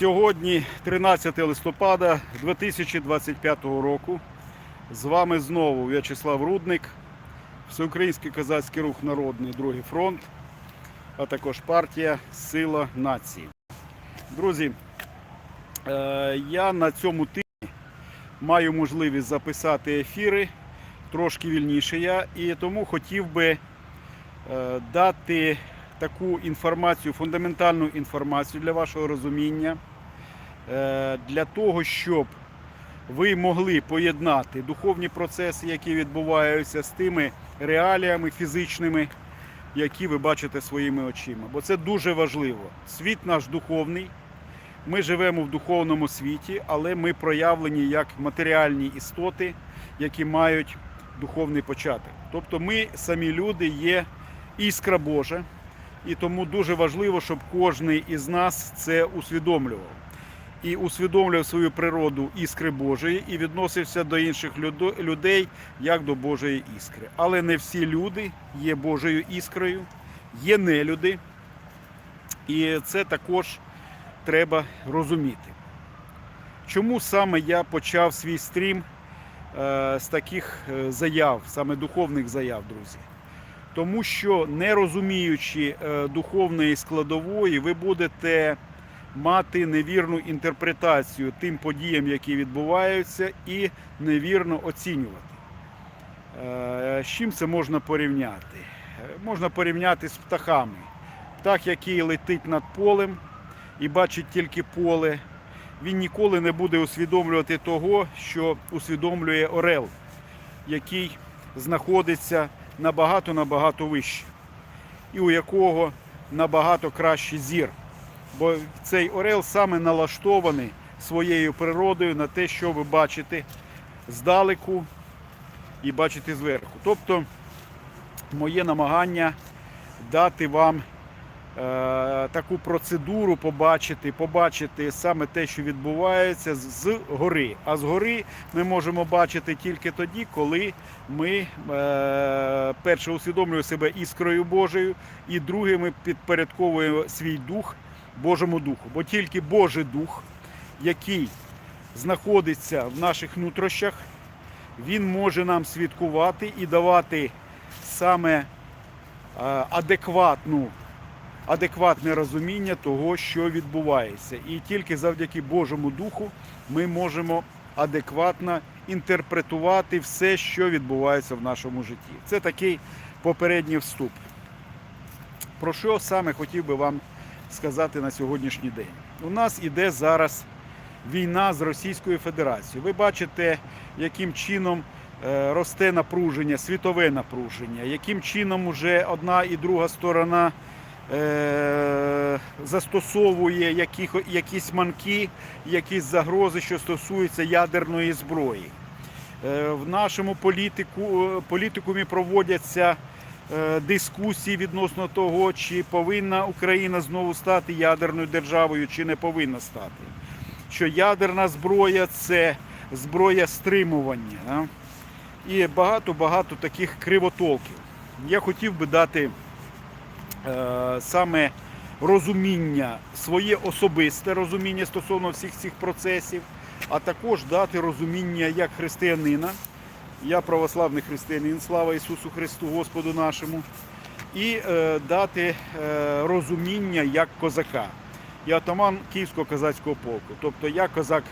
Сьогодні 13 листопада 2025 року. З вами знову В'ячеслав Рудник, Всеукраїнський козацький рух Народний Другий фронт, а також партія Сила нації. Друзі, е, я на цьому тижні маю можливість записати ефіри трошки вільніше я, і тому хотів би е, дати таку інформацію, фундаментальну інформацію для вашого розуміння, для того, щоб ви могли поєднати духовні процеси, які відбуваються, з тими реаліями фізичними, які ви бачите своїми очима. Бо це дуже важливо. Світ наш духовний. Ми живемо в духовному світі, але ми проявлені як матеріальні істоти, які мають духовний початок. Тобто ми самі люди є іскра Божа, і тому дуже важливо, щоб кожен із нас це усвідомлював. І усвідомлював свою природу іскри Божої і відносився до інших людей як до Божої іскри. Але не всі люди є Божою іскрою, є нелюди, і це також треба розуміти. Чому саме я почав свій стрім е, з таких е, заяв, саме духовних заяв, друзі? Тому що не розуміючи е, духовної складової, ви будете мати невірну інтерпретацію тим подіям, які відбуваються, і невірно оцінювати. Е, З чим це можна порівняти? Можна порівняти з птахами. Птах, який летить над полем і бачить тільки поле, він ніколи не буде усвідомлювати того, що усвідомлює орел, який знаходиться набагато-набагато вище, і у якого набагато кращий зір. Бо цей орел саме налаштований своєю природою на те, що ви бачите здалеку і бачите зверху. Тобто моє намагання дати вам е, таку процедуру побачити, побачити саме те, що відбувається з- гори. А з гори ми можемо бачити тільки тоді, коли ми е, перше усвідомлюємо себе іскрою Божою, і друге, ми підпорядковуємо свій дух Божому Духу. Бо тільки Божий Дух, який знаходиться в наших нутрощах, він може нам свідкувати і давати саме е, адекватну, адекватне розуміння того, що відбувається. І тільки завдяки Божому Духу ми можемо адекватно інтерпретувати все, що відбувається в нашому житті. Це такий попередній вступ. Про що саме хотів би вам сказати на сьогоднішній день? У нас іде зараз війна з Російською Федерацією. Ви бачите, яким чином е, росте напруження, світове напруження, яким чином уже одна і друга сторона е, застосовує якісь манки, якісь загрози, що стосуються ядерної зброї. Е, В нашому політику, політикумі проводяться е, дискусії відносно того, чи повинна Україна знову стати ядерною державою, чи не повинна стати. Що ядерна зброя це зброя стримування. І багато-багато таких кривотолків. Я хотів би дати е, саме розуміння, своє особисте розуміння стосовно всіх цих процесів, а також дати розуміння як християнина. Я православний християнин, слава Ісусу Христу, Господу нашому, і е, дати е, розуміння як козака. Я атаман Київського козацького полку, тобто я козак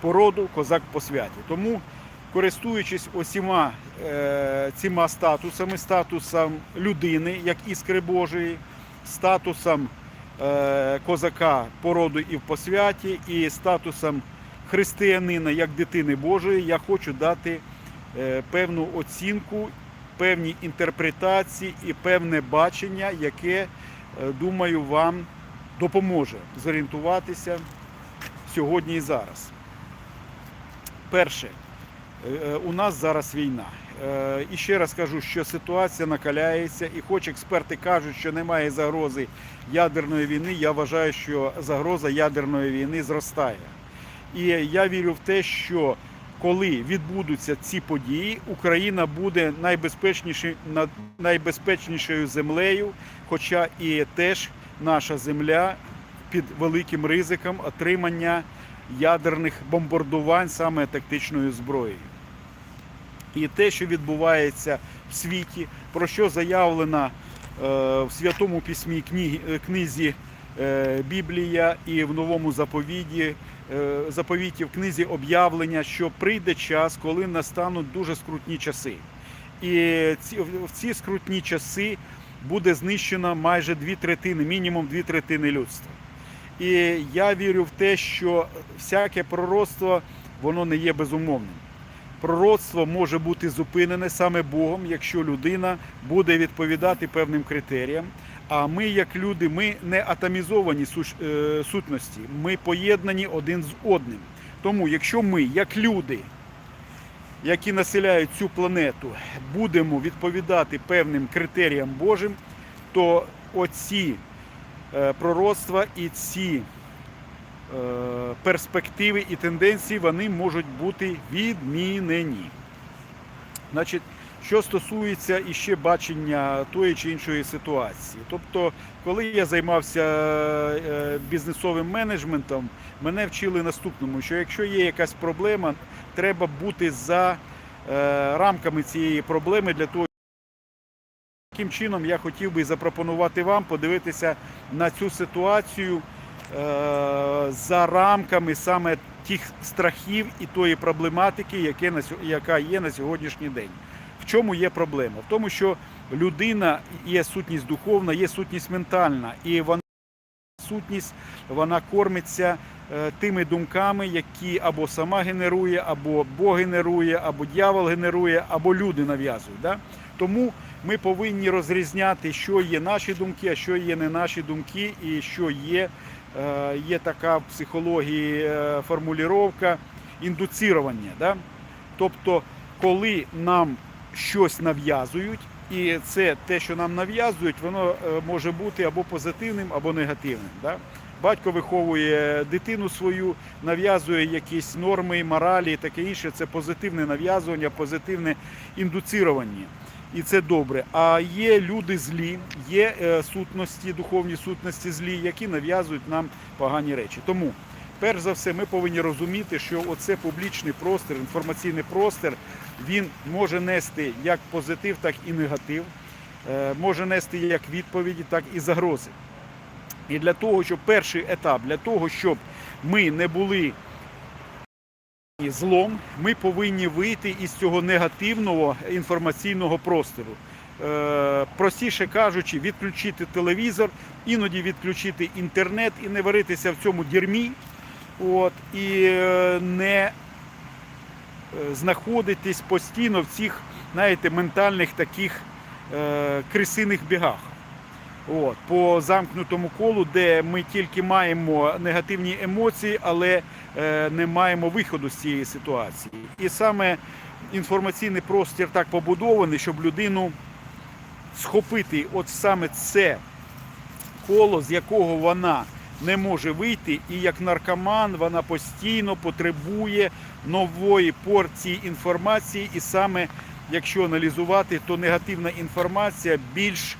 по роду, козак по святі. Тому, користуючись усіма е, цими статусами, статусом людини, як іскри Божої, статусом е, козака по роду і в посвяті, і статусом християнина як дитини Божої, я хочу дати певну оцінку, певні інтерпретації і певне бачення, яке, е, думаю, вам допоможе зорієнтуватися сьогодні і зараз. Перше, е, е, у нас зараз війна. Е, І ще раз кажу, що ситуація накаляється, і хоч експерти кажуть, що немає загрози ядерної війни, я вважаю, що загроза ядерної війни зростає. І я вірю в те, що коли відбудуться ці події, Україна буде найбезпечнішою, землею, хоча і теж наша земля під великим ризиком отримання ядерних бомбардувань саме тактичною зброєю. І те, що відбувається в світі, про що заявлено е, в Святому Письмі книзі е, Біблія і в новому заповіді, е, заповіті в книзі об'явлення, що прийде час, коли настануть дуже скрутні часи. І в ці скрутні часи буде знищено майже дві третини, мінімум дві третини людства. І я вірю в те, що всяке пророцтво воно не є безумовним. Пророцтво може бути зупинене саме Богом, якщо людина буде відповідати певним критеріям. А ми, як люди, ми не атомізовані е, сутності, ми поєднані один з одним. Тому, якщо ми, як люди, які населяють цю планету, будемо відповідати певним критеріям Божим, то оці е, пророцтва і ці е, перспективи і тенденції вони можуть бути відмінені. Значить, що стосується іще бачення тої чи іншої ситуації. Тобто, коли я займався е, бізнесовим менеджментом, мене вчили наступному, що якщо є якась проблема, треба бути за е, рамками цієї проблеми для того. Таким чином я хотів би запропонувати вам подивитися на цю ситуацію е, за рамками саме тих страхів і тої проблематики, яка є на сьогоднішній день. В чому є проблема? В тому, що людина є сутність духовна, є сутність ментальна, і вона сутність вона кормиться е, тими думками, які або сама генерує, або Бог генерує, або дьявол генерує, або люди нав'язують. Да? Тому ми повинні розрізняти, що є наші думки, а що є не наші думки, і що є, е, є така в психології е, формулювання індуцірування. Да? Тобто, коли нам щось нав'язують, і це те, що нам нав'язують, воно е, може бути або позитивним, або негативним. Да? Батько виховує дитину свою, нав'язує якісь норми, моралі і таке інше. Це позитивне нав'язування, позитивне індуцірування. І це добре. А є люди злі, є е, сутності, духовні сутності злі, які нав'язують нам погані речі. Тому, перш за все, ми повинні розуміти, що оце публічний простір, інформаційний простір, він може нести як позитив, так і негатив, е, може нести як відповіді, так і загрози. І для того, щоб перший етап, для того, щоб ми не були злом, ми повинні вийти із цього негативного інформаційного простору. Е, простіше кажучи, відключити телевізор, іноді відключити інтернет і не варитися в цьому дерьмі, от, і е, не знаходитись постійно в цих, знаєте, ментальних таких е, крисиних бігах. От, по замкнутому колу, де ми тільки маємо негативні емоції, але е, не маємо виходу з цієї ситуації. І саме інформаційний простір так побудований, щоб людину схопити от саме це коло, з якого вона не може вийти, і як наркоман вона постійно потребує нової порції інформації, і саме якщо аналізувати, то негативна інформація більш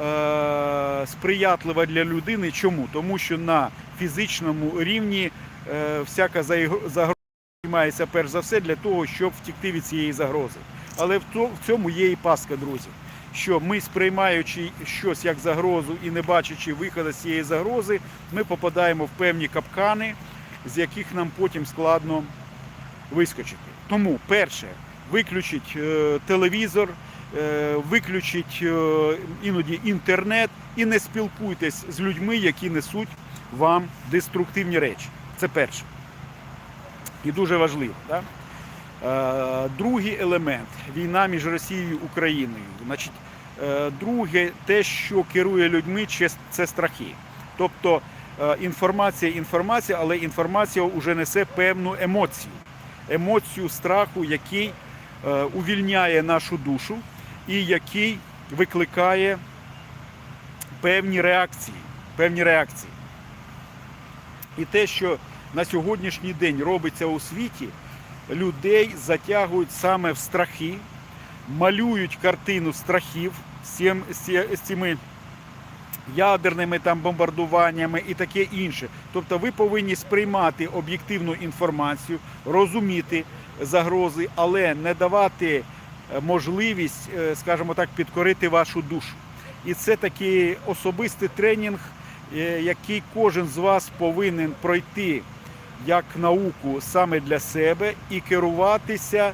е, сприятлива для людини. Чому? Тому що на фізичному рівні е, всяка загроза приймається перш за все для того, щоб втікти від цієї загрози. Але в цьому є і паска, друзі. Що ми, сприймаючи щось як загрозу і не бачачи виходу з цієї загрози, ми попадаємо в певні капкани, з яких нам потім складно вискочити. Тому, перше, виключіть е, телевізор, е, виключіть е, іноді інтернет і не спілкуйтесь з людьми, які несуть вам деструктивні речі. Це перше. І дуже важливо. Да? Е, Другий елемент війна між Росією і Україною. Значить, е, друге, те, що керує людьми, це- страхи. Тобто е, інформація, інформація, але інформація вже несе певну емоцію. Емоцію страху, який увільняє нашу душу і який викликає певні реакції. Певні реакції. І те, що на сьогоднішній день робиться у світі, людей затягують саме в страхи, малюють картину страхів з цим- з з цими ядерними там бомбардуваннями і таке інше. Тобто ви повинні сприймати об'єктивну інформацію, розуміти загрози, але не давати е, можливість, е, скажімо так, підкорити вашу душу. І це такий особистий тренінг, е, який кожен з вас повинен пройти як науку саме для себе і керуватися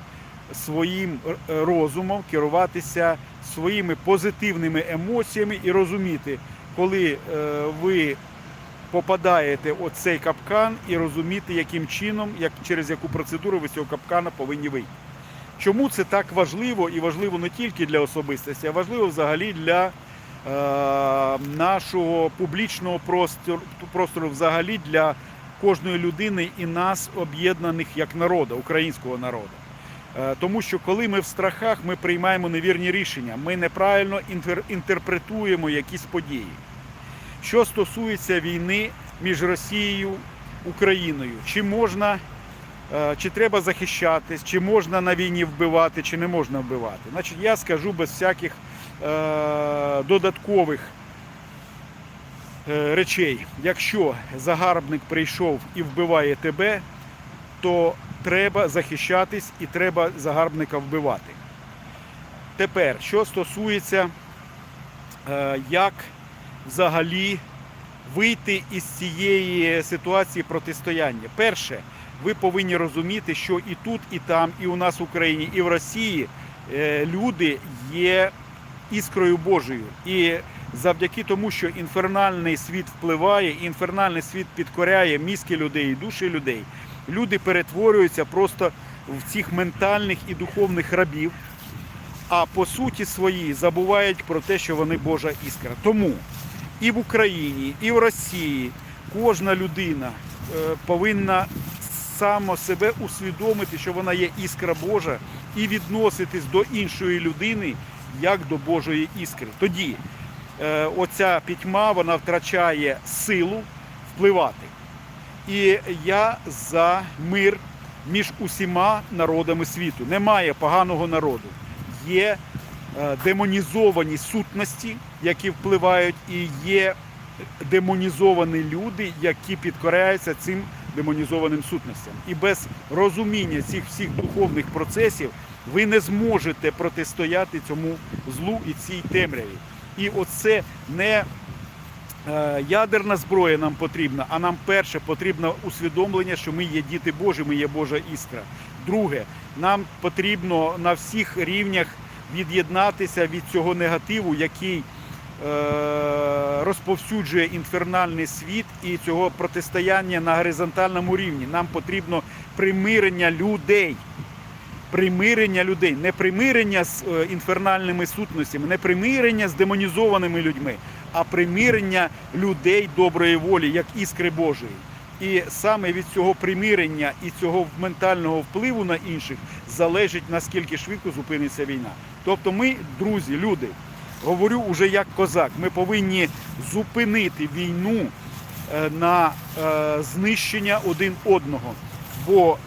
своїм е, розумом, керуватися своїми позитивними емоціями і розуміти, коли е, ви попадаєте у цей капкан і розуміти, яким чином, як, через яку процедуру ви цього капкана повинні вийти. Чому це так важливо і важливо не тільки для особистості, а важливо взагалі для е, нашого публічного простору, простору, взагалі для кожної людини і нас об'єднаних як народу, українського народу. Е, Тому що коли ми в страхах, ми приймаємо невірні рішення, ми неправильно інтер- інтерпретуємо якісь події. Що стосується війни між Росією і Україною, чи можна, е, чи треба захищатись, чи можна на війні вбивати, чи не можна вбивати. Значить, я скажу без всяких е, додаткових речей. Якщо загарбник прийшов і вбиває тебе, то треба захищатись і треба загарбника вбивати. Тепер, що стосується, е, як взагалі вийти із цієї ситуації протистояння. Перше, ви повинні розуміти, що і тут, і там, і у нас в Україні, і в Росії е, люди є іскрою Божою. І завдяки тому, що інфернальний світ впливає, інфернальний світ підкоряє мізки людей і душі людей, люди перетворюються просто в цих ментальних і духовних рабів, а по суті своїй забувають про те, що вони Божа іскра. Тому і в Україні, і в Росії кожна людина е, повинна само себе усвідомити, що вона є іскра Божа, і відноситись до іншої людини як до Божої іскри. Тоді оця пітьма вона втрачає силу впливати. І я за мир між усіма народами світу. Немає поганого народу. Є е, демонізовані сутності, які впливають, і є демонізовані люди, які підкоряються цим демонізованим сутностям. І без розуміння цих всіх духовних процесів ви не зможете протистояти цьому злу і цій темряві. І оце не е, ядерна зброя нам потрібна, а нам перше потрібно усвідомлення, що ми є діти Божі, ми є Божа іскра. Друге, нам потрібно на всіх рівнях від'єднатися від цього негативу, який е, розповсюджує інфернальний світ і цього протистояння на горизонтальному рівні. Нам потрібно примирення людей. Примирення людей, не примирення з е, інфернальними сутностями, не примирення з демонізованими людьми, а примирення людей доброї волі, як іскри Божої. І саме від цього примирення і цього ментального впливу на інших залежить наскільки швидко зупиниться війна. Тобто, ми, друзі, люди, говорю уже як козак, ми повинні зупинити війну е, на е, знищення один одного. Бо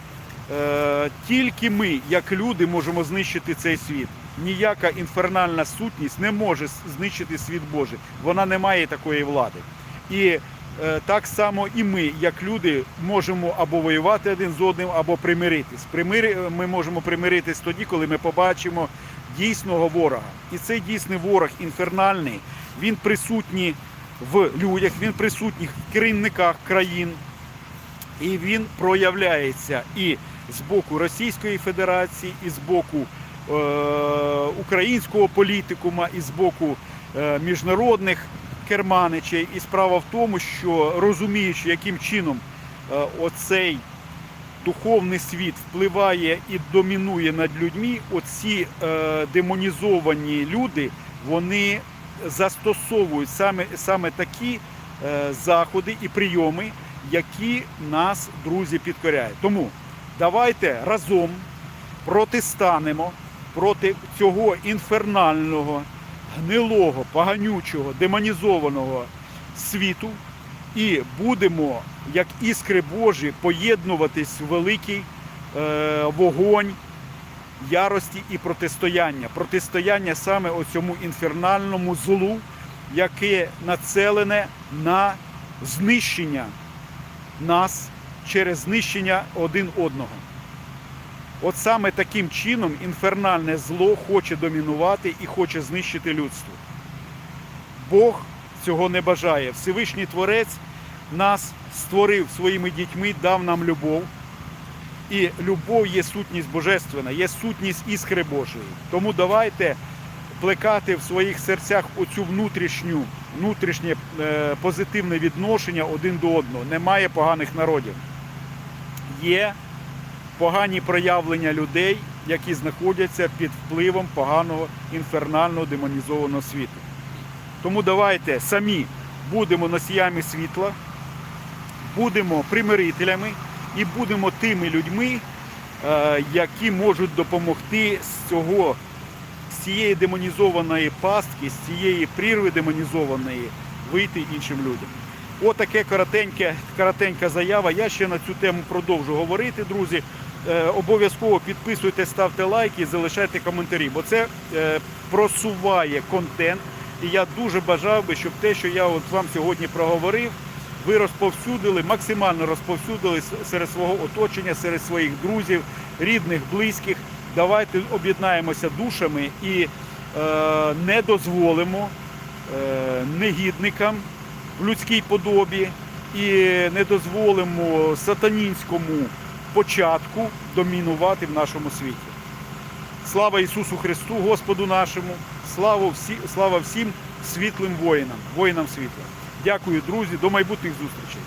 тільки ми, як люди, можемо знищити цей світ. Ніяка інфернальна сутність не може знищити світ Божий. Вона не має такої влади. І е, так само і ми, як люди, можемо або воювати один з одним, або примиритись. Примири, ми можемо примиритись тоді, коли ми побачимо дійсного ворога. І цей дійсний ворог інфернальний, він присутній в людях, він присутній в керівниках країн, і він проявляється і з боку Російської Федерації, і з боку е, українського політикума, і з боку е, міжнародних керманичей. І справа в тому, що розуміючи, яким чином е, оцей духовний світ впливає і домінує над людьми, оці е, демонізовані люди, вони застосовують саме, саме такі е, заходи і прийоми, які нас, друзі, підкоряють. Тому давайте разом протистанемо проти цього інфернального, гнилого, поганючого, демонізованого світу і будемо, як іскри Божі, поєднуватись в великий е, вогонь ярості і протистояння. Протистояння саме оцьому інфернальному злу, яке нацелене на знищення нас через знищення один одного. От саме таким чином інфернальне зло хоче домінувати і хоче знищити людство. Бог цього не бажає. Всевишній Творець нас створив своїми дітьми, дав нам любов. І любов є сутність божественна, є сутність іскри Божої. Тому давайте плекати в своїх серцях оцю внутрішню, внутрішнє е, позитивне відношення один до одного. Немає поганих народів. Є погані проявлення людей, які знаходяться під впливом поганого інфернального демонізованого світу. Тому давайте самі будемо носіями світла, будемо примирителями і будемо тими людьми, е, які можуть допомогти з цього, з цієї демонізованої пастки, з цієї прірви демонізованої вийти іншим людям. Отаке коротеньке, коротенька заява. Я ще на цю тему продовжу говорити, друзі. Е, обов'язково підписуйте, ставте лайки залишайте коментарі, бо це е, просуває контент. І я дуже бажав би, щоб те, що я от вам сьогодні проговорив, ви розповсюдили, максимально розповсюдили серед свого оточення, серед своїх друзів, рідних, близьких. Давайте об'єднаємося душами і е, не дозволимо е, негідникам в людській подобі і не дозволимо сатанінському початку домінувати в нашому світі. Слава Ісусу Христу, Господу нашому, слава, всі, слава всім світлим воїнам, воїнам світла. Дякую, друзі, до майбутніх зустрічей.